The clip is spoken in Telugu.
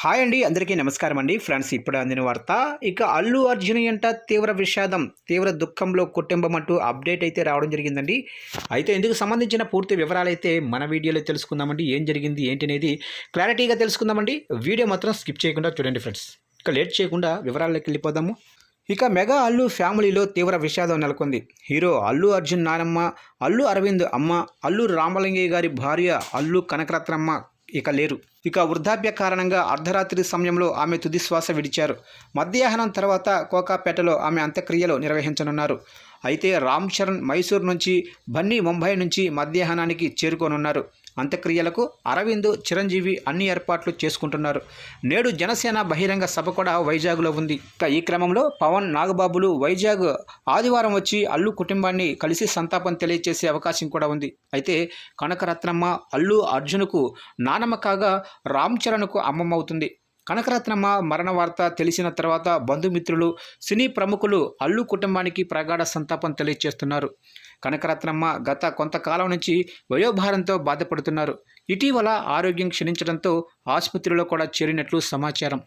హాయ్ అండి అందరికీ నమస్కారం అండి. ఫ్రెండ్స్ ఇప్పుడు అందిన వార్త ఇక అల్లు అర్జున్ ఎంట తీవ్ర విషాదం తీవ్ర దుఃఖంలో కుటుంబం అంటూ అప్డేట్ అయితే రావడం జరిగిందండి. అయితే ఇందుకు సంబంధించిన పూర్తి వివరాలు అయితే మన వీడియోలో తెలుసుకుందామండి. ఏం జరిగింది ఏంటి అనేది క్లారిటీగా తెలుసుకుందామండి. వీడియో మాత్రం స్కిప్ చేయకుండా చూడండి ఫ్రెండ్స్. ఇక లేట్ చేయకుండా వివరాల్లోకి వెళ్ళిపోదాము. ఇక మెగా అల్లు ఫ్యామిలీలో తీవ్ర విషాదం నెలకొంది. హీరో అల్లు అర్జున్ నానమ్మ అల్లు అరవింద్ అమ్మ అల్లు రామలింగయ్య గారి భార్య అల్లు కనకరత్నమ్మ ఇక లేరు. ఇక వృద్ధాప్య కారణంగా అర్ధరాత్రి సమయంలో ఆమె తుదిశ్వాస విడిచారు. మధ్యాహ్నం తర్వాత కోకాపేటలో ఆమె అంత్యక్రియలు నిర్వహించనున్నారు. అయితే రామ్ చరణ్ మైసూర్ నుంచి బన్నీ ముంబై నుంచి మధ్యాహ్నానికి చేరుకోనున్నారు. అంత్యక్రియలకు అరవింద్ చిరంజీవి అన్ని ఏర్పాట్లు చేసుకుంటున్నారు. నేడు జనసేన బహిరంగ సభ కూడా వైజాగ్లో ఉంది. ఇక ఈ క్రమంలో పవన్ నాగబాబులు వైజాగ్ ఆదివారం వచ్చి అల్లు కుటుంబాన్ని కలిసి సంతాపం తెలియజేసే అవకాశం కూడా ఉంది. అయితే కనకరత్నమ్మ అల్లు అర్జున్కు నానమ్మ కాగా రామ్ చరణ్కు అమ్మమవుతుంది. కనకరత్నమ్మ మరణ వార్త తెలిసిన తర్వాత బంధుమిత్రులు సినీ ప్రముఖులు అల్లు కుటుంబానికి ప్రగాఢ సంతాపం తెలియజేస్తున్నారు కనకరత్నమ్మ గత కొంతకాలం నుంచి వయోభారంతో బాధపడుతున్నారు. ఇటీవల ఆరోగ్యం క్షీణించడంతో ఆసుపత్రిలో కూడా చేరినట్లు సమాచారం.